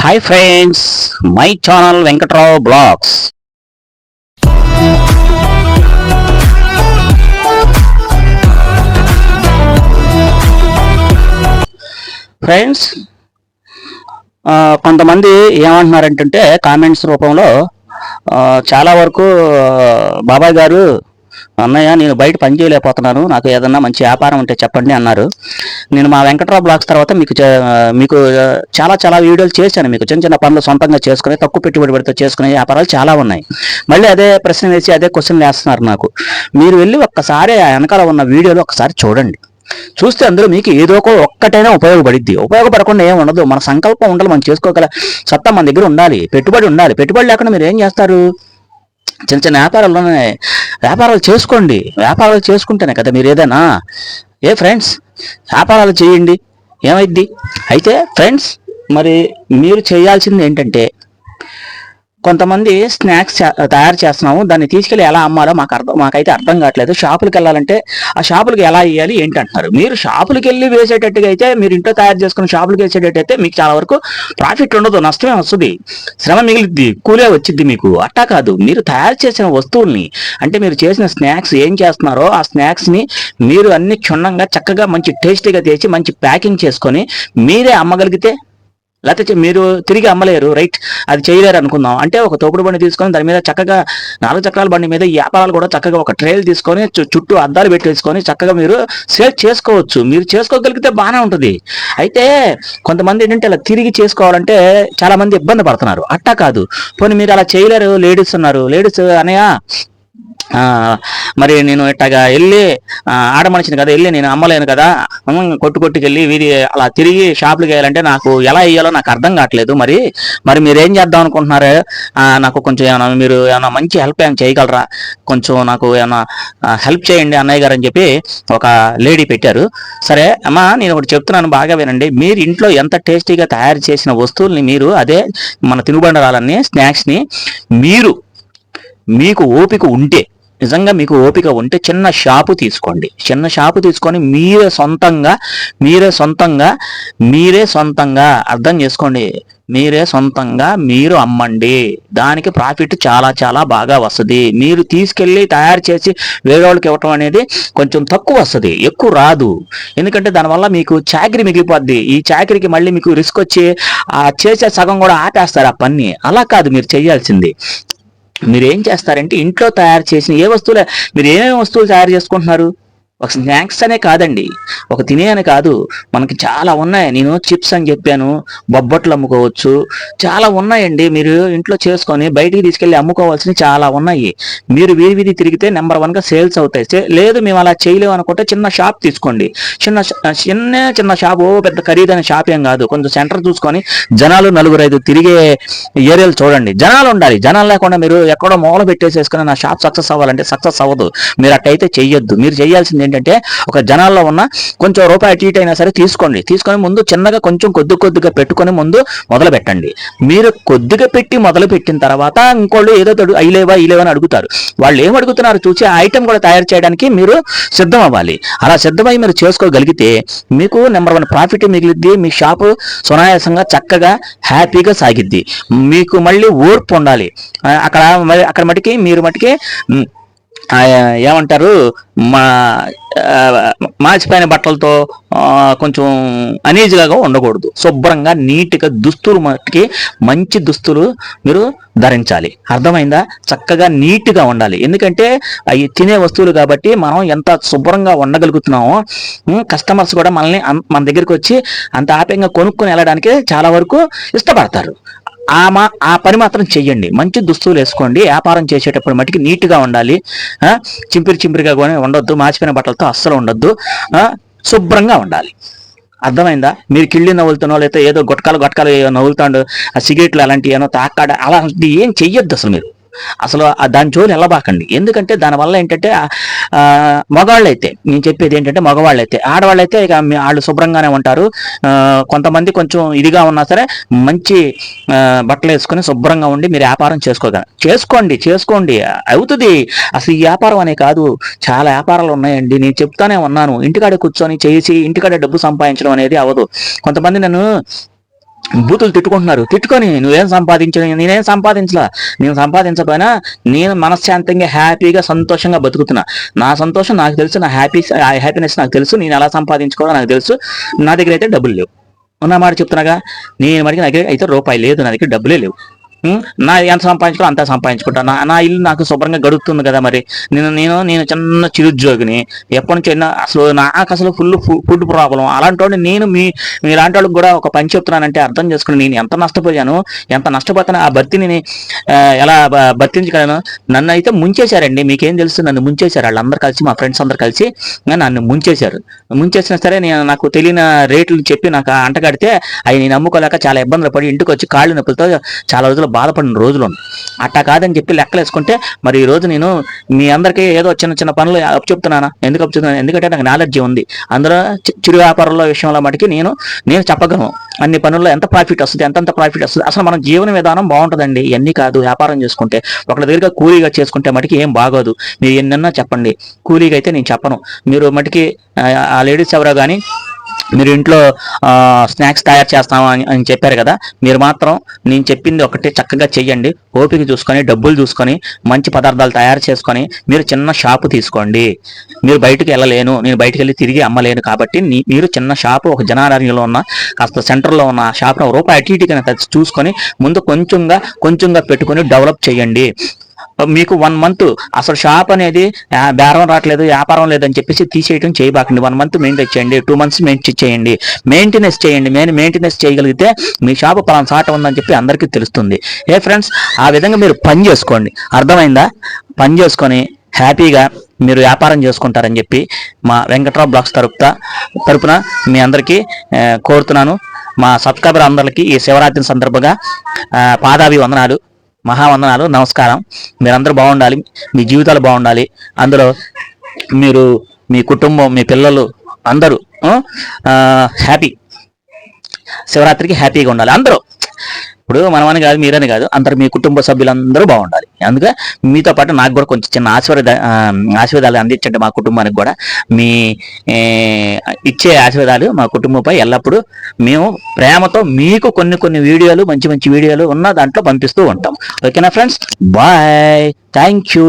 Hi friends my channel Venkatrao blogs friends కొంతమంది ఏమంటున్నారంటే comments రూపంలో చాలా వరకు బాబాయ్ గారు అన్నయ్య నేను బయట పని చేయలేకపోతున్నాను. నాకు ఏదన్నా మంచి వ్యాపారం ఉంటే చెప్పండి అన్నారు. నేను మా వెంకట్రావు బ్లాగ్స్ తర్వాత మీకు చే- మీకు చాలా చాలా వీడియోలు చేశాను. మీకు చిన్న చిన్న పనులు సొంతంగా చేసుకుని తక్కువ పెట్టుబడి పెడితే చేసుకునే వ్యాపారాలు చాలా ఉన్నాయి. మళ్ళీ అదే ప్రశ్న వేసి అదే క్వశ్చన్ వేస్తున్నారు నాకు. మీరు వెళ్ళి ఒక్కసారి ఆ వెనకాల ఉన్న వీడియోలు ఒకసారి చూడండి. చూస్తే అందులో మీకు ఏదో ఒక ఒక్కటైనా ఉపయోగపడిద్ది. ఉపయోగపడకుండా ఏం ఉండదు. మన సంకల్పం ఉండాలి. మనం చేసుకోగల సత్తా మన దగ్గర ఉండాలి. పెట్టుబడి ఉండాలి. పెట్టుబడి లేకుండా మీరు ఏం చేస్తారు? చిన్న చిన్న వ్యాపారాల్లోనే వ్యాపారాలు చేసుకోండి. వ్యాపారాలు చేసుకుంటేనే కదా మీరు ఏదైనా. ఏ ఫ్రెండ్స్ వ్యాపారాలు చేయండి. ఏమైద్ది? అయితే ఫ్రెండ్స్ మరి మీరు చేయాల్సింది ఏంటంటే కొంతమంది స్నాక్స్ తయారు చేస్తున్నాము. దాన్ని తీసుకెళ్ళి ఎలా అమ్మాలో మాకు అర్థం మాకైతే అర్థం కావట్లేదు. షాపులకు వెళ్ళాలంటే ఆ షాపులకు ఎలా వేయాలి ఏంటి అంటున్నారు మీరు షాపులకు వెళ్ళి వేసేటట్టుగా అయితే మీరు ఇంట్లో తయారు చేసుకుని షాపులకు వేసేటట్టు అయితే మీకు చాలా వరకు ప్రాఫిట్ ఉండదు నష్టమే వస్తుంది. శ్రమ మిగిలిద్ది కూలే వచ్చింది మీకు. అట్టా కాదు. మీరు తయారు చేసిన వస్తువుల్ని అంటే మీరు చేసిన స్నాక్స్ ఏం చేస్తున్నారో ఆ స్నాక్స్ని మీరు అన్ని క్షుణ్ణంగా చక్కగా మంచి టేస్టీగా తెచ్చి మంచి ప్యాకింగ్ చేసుకొని మీరే అమ్మగలిగితే లేకపోతే మీరు తిరిగి అమ్మలేరు రైట్? అది చేయలేరు అనుకుందాం. అంటే ఒక తోపుడు బండి తీసుకొని దాని మీద చక్కగా నాలుగు చక్రాల బండి మీద ఈ వ్యాపారాలు కూడా చక్కగా ఒక ట్రైల్ తీసుకొని చుట్టూ అద్దాలు పెట్టేసుకొని చక్కగా మీరు సేల్ చేసుకోవచ్చు. మీరు చేసుకోగలిగితే బాగానే ఉంటుంది. అయితే కొంతమంది ఏంటంటే అలా తిరిగి చేసుకోవాలంటే చాలా మంది ఇబ్బంది పడుతున్నారు. అట్టా కాదు. పోనీ మీరు అలా చేయలేరు లేడీస్ ఉన్నారు. లేడీస్ అనయా మరి నేను ఇట్టగా వెళ్ళి ఆ, ఆడ మనిషిని కదా వెళ్ళి నేను అమ్మలేను కదా కొట్టు కొట్టుకెళ్ళి వీధి అలా తిరిగి షాపులకి వేయాలంటే నాకు ఎలా వేయాలో నాకు అర్థం కావట్లేదు మరి. మరి మీరు ఏం చేద్దాం అనుకుంటున్నారు? నాకు కొంచెం ఏమైనా మీరు ఏమైనా మంచి హెల్ప్ ఏమైనా చేయగలరా? కొంచెం నాకు ఏమైనా హెల్ప్ చేయండి అన్నయ్య గారు అని చెప్పి ఒక లేడీ పెట్టారు. సరే అమ్మా నేను ఒకటి చెప్తున్నాను బాగా వినండి. మీరు ఇంట్లో ఎంత టేస్టీగా తయారు చేసిన వస్తువుల్ని మీరు అదే మన తినుబండరాలన్నీ స్నాక్స్ని మీరు మీకు ఓపిక ఉంటే నిజంగా మీకు ఓపిక ఉంటే చిన్న షాపు తీసుకోండి. చిన్న షాపు తీసుకొని మీరే సొంతంగా మీరే సొంతంగా మీరే సొంతంగా అర్థం చేసుకోండి. మీరే సొంతంగా మీరు అమ్మండి. దానికి ప్రాఫిట్ చాలా చాలా బాగా వస్తుంది. మీరు తీసుకెళ్ళి తయారు చేసి వేరే వాళ్ళకి ఇవ్వటం అనేది కొంచెం తక్కువ వస్తుంది. ఎక్కువ రాదు. ఎందుకంటే దానివల్ల మీకు చాకరీ మిగిలిపోద్ది. ఈ చాకరీకి మళ్ళీ మీకు రిస్క్ వచ్చి ఆ చేసే సగం కూడా ఆపేస్తారు ఆ పని. అలా కాదు మీరు చేయాల్సింది. మీరు ఏం చేస్తారంటే ఇంట్లో తయారు చేసిన ఏ వస్తువులు మీరు ఏమేమి వస్తువులు తయారు చేసుకుంటున్నారు? ఒక స్నాక్స్ అనే కాదండి. ఒక తినే అని కాదు. మనకి చాలా ఉన్నాయి. నేను చిప్స్ అని చెప్పాను బొబ్బట్లు అమ్ముకోవచ్చు. చాలా ఉన్నాయండి. మీరు ఇంట్లో చేసుకొని బయటికి తీసుకెళ్ళి అమ్ముకోవాల్సినవి చాలా ఉన్నాయి. మీరు వీధి వీధి తిరిగితే నెంబర్ వన్గా సేల్స్ అవుతాయి. లేదు మేము అలా చేయలేము అనుకుంటే చిన్న షాప్ తీసుకోండి. చిన్న చిన్న చిన్న షాప్ పెద్ద ఖరీదైన షాప్ ఏం కాదు. కొంచెం సెంటర్ చూసుకొని జనాలు నలుగురు ఐదు తిరిగే ఏరియాలు చూడండి. జనాలు ఉండాలి. జనాలు లేకుండా మీరు ఎక్కడో మూల పెట్టేసేసుకుని నా షాప్ సక్సెస్ అవ్వాలంటే సక్సెస్ అవ్వదు. మీరు అట్టయితే చెయ్యొద్దు. మీరు చేయాల్సింది ఏంటంటే ఒక జనాల్లో ఉన్న కొంచెం రూపాయి అటు ఇటు అయినా సరే తీసుకోండి. తీసుకొని ముందు చిన్నగా కొంచెం కొద్ది కొద్దిగా పెట్టుకొని ముందు మొదలు పెట్టండి. మీరు కొద్దిగా పెట్టి మొదలు పెట్టిన తర్వాత ఇంకోళ్ళు ఏదో తడు అయిలేవా ఇలేవా అని అడుగుతారు. వాళ్ళు ఏం అడుగుతున్నారు? చూసి ఆ ఐటెం కూడా తయారు చేయడానికి మీరు సిద్ధం అవ్వాలి అలా సిద్ధమై మీరు చేసుకోగలిగితే మీకు నెంబర్ వన్ ప్రాఫిట్ మిగిలిద్ది మీ షాపు సునాయాసంగా చక్కగా హ్యాపీగా సాగిద్ది. మీకు మళ్ళీ ఓర్పు ఉండాలి. అక్కడ అక్కడ మటుకి మీరు మటుకి ఏమంటారు? మా ఆ, మాచిపోయిన బట్టలతో కొంచెం అనీజీగా ఉండకూడదు. శుభ్రంగా నీట్గా దుస్తులు మట్టుకి మంచి దుస్తులు మీరు ధరించాలి. అర్థమైందా? చక్కగా నీట్గా ఉండాలి. ఎందుకంటే అవి తినే వస్తువులు కాబట్టి మనం ఎంత శుభ్రంగా ఉండగలుగుతున్నామో కస్టమర్స్ కూడా మనల్ని మన దగ్గరికి వచ్చి అంత ఆప్యంగా కొనుక్కొని వెళ్ళడానికి చాలా వరకు ఇష్టపడతారు. ఆ మా ఆ పని మాత్రం చెయ్యండి. మంచి దుస్తులు వేసుకోండి. వ్యాపారం చేసేటప్పుడు మటుకి నీట్గా ఉండాలి. చింపిరి చింపిరిగా కూడా ఉండొద్దు. మాచిపోయిన బట్టలతో అస్సలు ఉండొద్దు. శుభ్రంగా ఉండాలి. అర్థమైందా? మీరు కిళ్ళి నవ్వులుతున్నో లేకపోతే ఏదో గొట్కాలు గొట్టకాలు ఏదో నవ్వులుతాడు ఆ సిగరెట్లు అలాంటివి ఏమో తాకాడ అలాంటి ఏం చెయ్యొద్దు అసలు మీరు. అసలు దాని జోలు వెళ్ళబాకండి. ఎందుకంటే దానివల్ల ఏంటంటే మగవాళ్ళైతే మగవాళ్ళు అయితే నేను చెప్పేది ఏంటంటే మగవాళ్ళు అయితే ఆడవాళ్ళు అయితే ఇక వాళ్ళు శుభ్రంగానే ఉంటారు. కొంతమంది కొంచెం ఇదిగా ఉన్నా సరే మంచి బట్టలు వేసుకొని శుభ్రంగా ఉండి మీరు వ్యాపారం చేసుకోగలరు చేసుకోండి చేసుకోండి. అవుతుంది. అసలు ఈ వ్యాపారం అనే కాదు. చాలా వ్యాపారాలు ఉన్నాయండి. నేను చెప్తానే ఉన్నాను. ఇంటికాడ కూర్చొని చేసి ఇంటికాడ డబ్బు సంపాదించడం అనేది అవ్వదు. కొంతమంది నన్ను బూతులు తిట్టుకుంటున్నారు. తిట్టుకొని నువ్వేం సంపాదించ నేనేం సంపాదించలా? నేను సంపాదించకపోయినా నేను మనశ్శాంతంగా హ్యాపీగా సంతోషంగా బతుకుతున్నా. నా సంతోషం నాకు తెలుసు నా హ్యాపీ హ్యాపీనెస్ నాకు తెలుసు నేను ఎలా సంపాదించుకోవాలో నాకు తెలుసు. నా దగ్గర అయితే డబ్బులు లేవు. ఉన్న మాట చెప్తున్నాగా? నేను మరికి నా దగ్గర అయితే రూపాయి లేదు నా దగ్గర డబ్బులే లేవు. నా ఎంత సంపాదించుకో అంత సంపాదించుకుంటా. నా నా ఇల్లు నాకు శుభ్రంగా గడుపుతుంది కదా మరి. నేను నేను నేను చిన్న చిరుద్యోగిని ఎప్పటి నుంచి అసలు నాకు అసలు ఫుల్ ఫుడ్ ప్రాబ్లం అలాంటి వాడిని నేను మీ మీలాంటి వాళ్ళకి కూడా ఒక పని చెప్తున్నానంటే అర్థం చేసుకుని నేను ఎంత నష్టపోయాను ఎంత నష్టపోతాను ఆ భర్తీని ఎలా భర్తించగలను నన్ను అయితే ముంచేశారండి. మీకేం తెలుసు? నన్ను ముంచేశారు. వాళ్ళందరూ కలిసి మా ఫ్రెండ్స్ అందరు కలిసి నన్ను ముంచేశారు. ముంచేసినా సరే నేను నాకు తెలియని రేట్లు చెప్పి నాకు అంటగడితే అవి నేను నమ్ముకోలేక చాలా ఇబ్బందులు పడి ఇంటికి వచ్చి కాళ్ళు నొప్పులతో చాలా రోజులు బాధపడిన రోజులు ఉన్నాయి. అట్టా కాదని చెప్పి లెక్కలు వేసుకుంటే మరి ఈ రోజు నేను మీ అందరికీ ఏదో చిన్న చిన్న పనులు అప్పు చెప్తున్నానా? ఎందుకు చెప్తున్నాను? ఎందుకంటే నాకు నాలెడ్జ్ ఉంది. అందులో చిరు వ్యాపారంలో విషయంలో మటుకి నేను నేను చెప్పగలను. అన్ని పనుల్లో ఎంత ప్రాఫిట్ వస్తుంది ఎంతంత ప్రాఫిట్ వస్తుంది? అసలు మన జీవన విధానం బాగుంటుందండి. ఇవన్నీ కాదు వ్యాపారం చేసుకుంటే. ఒకళ్ళ దగ్గరగా కూలీగా చేసుకుంటే మటుకి ఏం బాగోదు. మీరు ఎన్నన్నా చెప్పండి. కూలీగా అయితే నేను చెప్పను. మీరు మటుకి ఆ లేడీస్ ఎవరో కానీ మీరు ఇంట్లో స్నాక్స్ తయారు చేస్తాము అని అని చెప్పారు కదా మీరు మాత్రం నేను చెప్పింది ఒకటి చక్కగా చెయ్యండి. ఓపిక చూసుకొని డబ్బులు చూసుకొని మంచి పదార్థాలు తయారు చేసుకొని మీరు చిన్న షాపు తీసుకోండి. మీరు బయటకు వెళ్ళలేను నేను బయటకు వెళ్ళి తిరిగి అమ్మలేను కాబట్టి మీరు చిన్న షాపు ఒక జనారణ్యంలో ఉన్న కాస్త సెంటర్లో ఉన్న షాప్ను రూపాయి అటు ఇటుగా చూసుకొని ముందు కొంచెంగా కొంచెంగా పెట్టుకొని డెవలప్ చేయండి మీకు వన్ మంత్ అసలు షాప్ అనేది బేరం రావట్లేదు వ్యాపారం లేదని చెప్పేసి తీసేయడం చేయబాకండి. వన్ మంత్ మెయింటైన్ చేయండి టూ మంత్స్ మెయింటైన్ చేయండి. మెయింటెనెన్స్ చేయండి మెయిన్ మెయింటెనెన్స్ చేయగలిగితే మీ షాప్ పలానా సాట ఉందని చెప్పి అందరికీ తెలుస్తుంది. ఏ ఫ్రెండ్స్ ఆ విధంగా మీరు పని చేసుకోండి. అర్థమైందా? పని చేసుకొని హ్యాపీగా మీరు వ్యాపారం చేసుకుంటారని చెప్పి మా వెంకట్రావు బ్లాగ్స్ తరపున తరపున మీ అందరికీ కోరుతున్నాను. మా సబ్స్క్రైబర్ అందరికీ ఈ శివరాత్రి సందర్భంగా పాదాభివందనాలు. మహావందనాలు నమస్కారం. మీరందరూ బాగుండాలి మీ జీవితాలు బాగుండాలి. అందులో మీరు మీ కుటుంబం మీ పిల్లలు అందరూ హ్యాపీ. శివరాత్రికి హ్యాపీగా ఉండాలి. అందరూ ఇప్పుడు మనమని కాదు మీరని కాదు అందరు మీ కుటుంబ సభ్యులందరూ బాగుండాలి. అందుకే మీతో పాటు నాకు కూడా కొంచెం చిన్న ఆశీర్వాద ఆశీర్వాదాలు అందించండి మా కుటుంబానికి కూడా. మీ ఇచ్చే ఆశీర్వాదాలు మా కుటుంబంపై ఎల్లప్పుడూ మేము ప్రేమతో మీకు కొన్ని కొన్ని వీడియోలు మంచి మంచి వీడియోలు ఉన్న దాంట్లో పంపిస్తూ ఉంటాం. ఓకేనా ఫ్రెండ్స్? బాయ్. Thank you